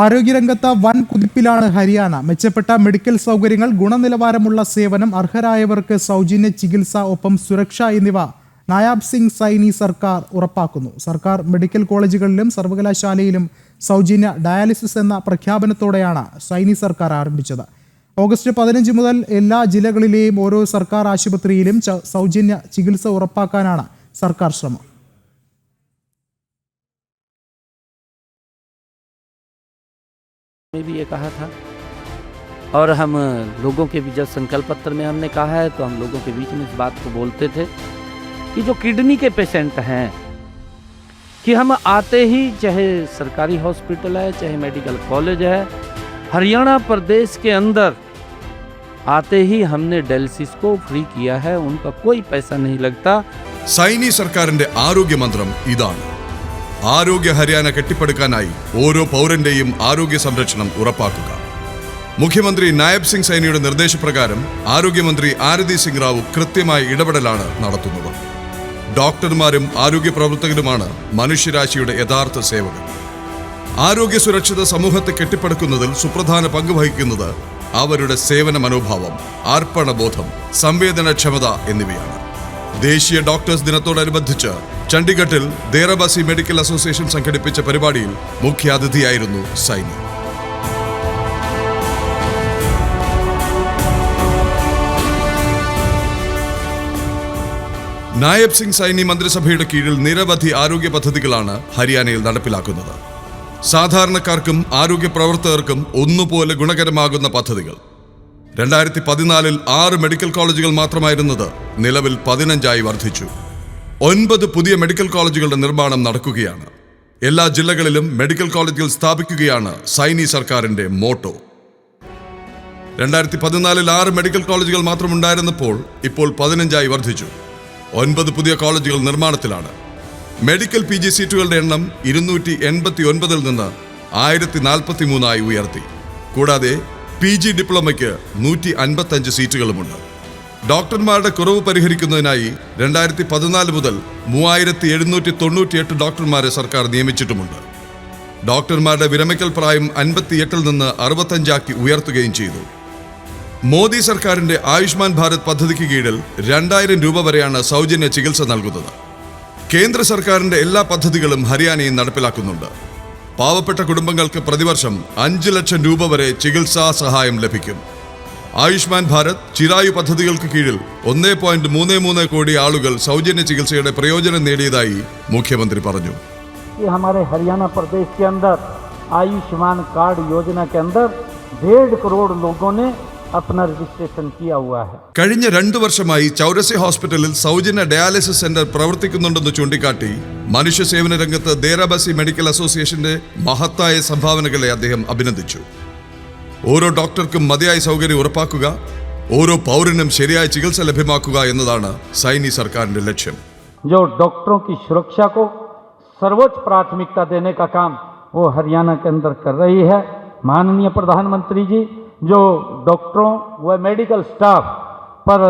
ആരോഗ്യരംഗത്ത് വൻ കുതിപ്പിലാണ് ഹരിയാന. മെച്ചപ്പെട്ട മെഡിക്കൽ സൗകര്യങ്ങൾ ഗുണനിലവാരമുള്ള സേവനം അർഹരായവർക്ക് സൗജന്യ ചികിത്സ ഒപ്പം സുരക്ഷ എന്നിവ നായാബ് സിംഗ് സൈനി സർക്കാർ ഉറപ്പാക്കുന്നു. സർക്കാർ മെഡിക്കൽ കോളേജുകളിലും സർവകലാശാലയിലും സൗജന്യ ഡയാലിസിസ് എന്ന പ്രഖ്യാപനത്തോടെയാണ് സൈനി സർക്കാർ ആരംഭിച്ചത്. ഓഗസ്റ്റ് പതിനഞ്ച് മുതൽ എല്ലാ ജില്ലകളിലെയും ഓരോ സർക്കാർ ആശുപത്രിയിലും സൗജന്യ ചികിത്സ ഉറപ്പാക്കാനാണ് സർക്കാർ ശ്രമം. में भी ये कहा था और हम लोगों के भी जब संकल्प पत्र में हमने कहा है तो हम लोगों के बीच में इस बात को बोलते थे कि जो किडनी के पेशेंट हैं कि हम आते ही चाहे सरकारी हॉस्पिटल है चाहे मेडिकल कॉलेज है हरियाणा प्रदेश के अंदर आते ही हमने डायलिसिस को फ्री किया है उनका कोई पैसा नहीं लगता സൈനി സർക്കാരിന്റെ ആരോഗ്യ മന്ത്രം ഇതാണ് ആരോഗ്യ ഹരിയാന കെട്ടിപ്പടുക്കാനായി ഓരോ പൗരന്റെയും ആരോഗ്യ സംരക്ഷണം ഉറപ്പാക്കുക. മുഖ്യമന്ത്രി നായബ് സിംഗ് സൈനിയുടെ നിർദ്ദേശപ്രകാരം ആരോഗ്യമന്ത്രി ആരതി സിംഗ് റാവു കൃത്യമായ ഇടപെടലാണ് നടത്തുന്നത്. ഡോക്ടർമാരും ആരോഗ്യ പ്രവർത്തകരുമാണ് മനുഷ്യരാശിയുടെ യഥാർത്ഥ സേവകർ. ആരോഗ്യ സുരക്ഷിത സമൂഹത്തെ കെട്ടിപ്പടുക്കുന്നതിൽ സുപ്രധാന പങ്ക് വഹിക്കുന്നത് അവരുടെ സേവന മനോഭാവം അർപ്പണബോധം സംവേദനക്ഷമത എന്നിവയാണ്. ദേശീയ ഡോക്ടേഴ്സ് ദിനത്തോടനുബന്ധിച്ച് ചണ്ഡീഗഡിൽ ദേറബാസി മെഡിക്കൽ അസോസിയേഷൻ സംഘടിപ്പിച്ച പരിപാടിയിൽ മുഖ്യാതിഥിയായിരുന്നു സൈനി. നായബ് സിംഗ് സൈനി മന്ത്രിസഭയുടെ കീഴിൽ നിരവധി ആരോഗ്യ പദ്ധതികളാണ് ഹരിയാനയിൽ നടപ്പിലാക്കുന്നത്. സാധാരണക്കാർക്കും ആരോഗ്യ പ്രവർത്തകർക്കും ഒന്നുപോലെ ഗുണകരമാകുന്ന പദ്ധതികൾ. രണ്ടായിരത്തി പതിനാലിൽ ആറ് മെഡിക്കൽ കോളേജുകൾ മാത്രമായിരുന്നത് നിലവിൽ പതിനഞ്ചായി വർദ്ധിച്ചു. ഒൻപത് പുതിയ മെഡിക്കൽ കോളേജുകളുടെ നിർമ്മാണം നടക്കുകയാണ്. എല്ലാ ജില്ലകളിലും മെഡിക്കൽ കോളേജുകൾ സ്ഥാപിക്കുകയാണ് സൈനി സർക്കാരിന്റെ മോട്ടോ. രണ്ടായിരത്തി പതിനാലിൽ ആറ് മെഡിക്കൽ കോളേജുകൾ മാത്രം ഉണ്ടായിരുന്നപ്പോൾ ഇപ്പോൾ പതിനഞ്ചായി വർദ്ധിച്ചു. ഒൻപത് പുതിയ കോളേജുകൾ നിർമ്മാണത്തിലാണ്. മെഡിക്കൽ പി ജി സീറ്റുകളുടെ എണ്ണം ഇരുന്നൂറ്റി എൺപത്തി ഒൻപതിൽ നിന്ന് ആയിരത്തി നാൽപ്പത്തി മൂന്നായി ഉയർത്തി. കൂടാതെ പി ജി ഡിപ്ലോമയ്ക്ക് നൂറ്റി അൻപത്തഞ്ച് സീറ്റുകളുമുണ്ട്. ഡോക്ടർമാരുടെ കുറവ് പരിഹരിക്കുന്നതിനായി രണ്ടായിരത്തി പതിനാല് മുതൽ മൂവായിരത്തി എഴുന്നൂറ്റി തൊണ്ണൂറ്റിയെട്ട് ഡോക്ടർമാരെ സർക്കാർ നിയമിച്ചിട്ടുമുണ്ട്. ഡോക്ടർമാരുടെ വിരമിക്കൽ പ്രായം അൻപത്തിയെട്ടിൽ നിന്ന് അറുപത്തഞ്ചാക്കി ഉയർത്തുകയും ചെയ്തു. മോദി സർക്കാരിന്റെ ആയുഷ്മാൻ ഭാരത് പദ്ധതിക്ക് കീഴിൽ രണ്ടായിരം രൂപ വരെയാണ് സൗജന്യ ചികിത്സ നൽകുന്നത്. കേന്ദ്ര സർക്കാരിന്റെ എല്ലാ പദ്ധതികളും ഹരിയാനയിൽ നടപ്പിലാക്കുന്നുണ്ട്. പാവപ്പെട്ട കുടുംബങ്ങൾക്ക് പ്രതിവർഷം അഞ്ച് ലക്ഷം രൂപ വരെ ചികിത്സാ സഹായം ലഭിക്കും. ആയുഷ്മാൻ ഭാരത് ചിരായു പദ്ധതികൾക്ക് കീഴിൽ ഒന്നേ പോയിന്റ് മൂന്ന് മൂന്ന് കോടി ആളുകൾ സൗജന്യ ചികിത്സയുടെ പ്രയോജനം നേടിയതായി മുഖ്യമന്ത്രി പറഞ്ഞു कि हमारे हरियाणा प्रदेश के अंदर आयुष्मान कार्ड योजना के अंदर डेढ़ करोड़ लोगों ने अपना रजिस्ट्रेशन किया हुआ है കഴിഞ്ഞ രണ്ടു വർഷമായി ചൗരസി ഹോസ്പിറ്റലിൽ സൗജന്യ ഡയാലിസിസ് സെന്റർ പ്രവർത്തിക്കുന്നുണ്ടെന്ന് ചൂണ്ടിക്കാട്ടി മനുഷ്യ സേവന രംഗത്ത് ദേരാബാസി മെഡിക്കൽ അസോസിയേഷന്റെ മഹത്തായ സംഭാവനകളെ അദ്ദേഹം അഭിനന്ദിച്ചു ഓരോ ഡോക്ടർക്കും മതിയായ സൗകര്യം ഉറപ്പാക്കുക ഓരോ പൗരനും ശരിയായ ചികിത്സ ലഭ്യമാക്കുക എന്നതാണ് സൈനി സർക്കാരിന്റെ ലക്ഷ്യം जो डॉक्टरों की सुरक्षा को सर्वोच्च प्राथमिकता देने का काम वो हरियाणा के अंदर कर रही है माननीय प्रधानमंत्री जी जो डॉक्टरों व मेडिकल स्टाफ पर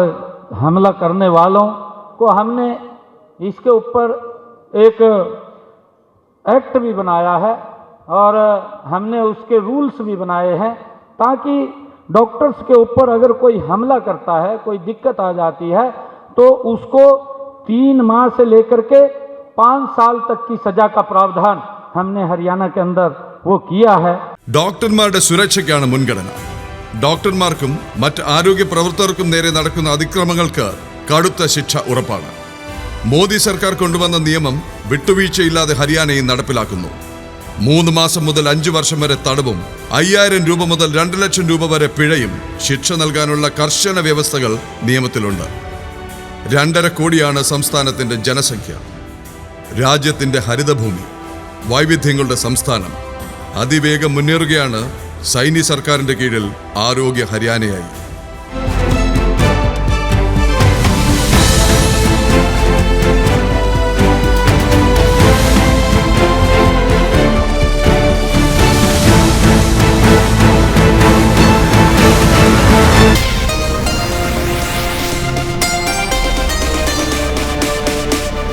हमला करने वालों को हमने इसके ऊपर एक एक्ट भी बनाया है और हमने उसके रूल्स भी बनाए हैं ताकि डॉक्टर्स के ऊपर अगर कोई हमला करता है कोई दिक्कत आ जाती है तो उसको तीन माह से लेकर के पाँच साल तक की सजा का प्रावधान हमने हरियाणा के अंदर वो किया है ഡോക്ടർമാരുടെ സുരക്ഷയ്ക്കാണ് മുൻഗണന ഡോക്ടർമാർക്കും മറ്റ് ആരോഗ്യ പ്രവർത്തകർക്കും നേരെ നടക്കുന്ന അതിക്രമങ്ങൾക്ക് കടുത്ത ശിക്ഷ ഉറപ്പാണ് മോദി സർക്കാർ കൊണ്ടുവന്ന നിയമം വിട്ടുവീഴ്ചയില്ലാതെ ഹരിയാനയിൽ നടപ്പിലാക്കുന്നു മൂന്ന് മാസം മുതൽ അഞ്ചു വർഷം വരെ തടവും അയ്യായിരം രൂപ മുതൽ രണ്ട് ലക്ഷം രൂപ വരെ പിഴയും ശിക്ഷ നൽകാനുള്ള കർശന വ്യവസ്ഥകൾ നിയമത്തിലുണ്ട്. രണ്ടര കോടിയാണ് സംസ്ഥാനത്തിന്റെ ജനസംഖ്യ. രാജ്യത്തിന്റെ ഹരിതഭൂമി വൈവിധ്യങ്ങളുടെ സംസ്ഥാനം. അതിവേഗം മുന്നേറുകയാണ് സൈനി സർക്കാരിന്റെ കീഴിൽ ആരോഗ്യ ഹരിയാനയായി.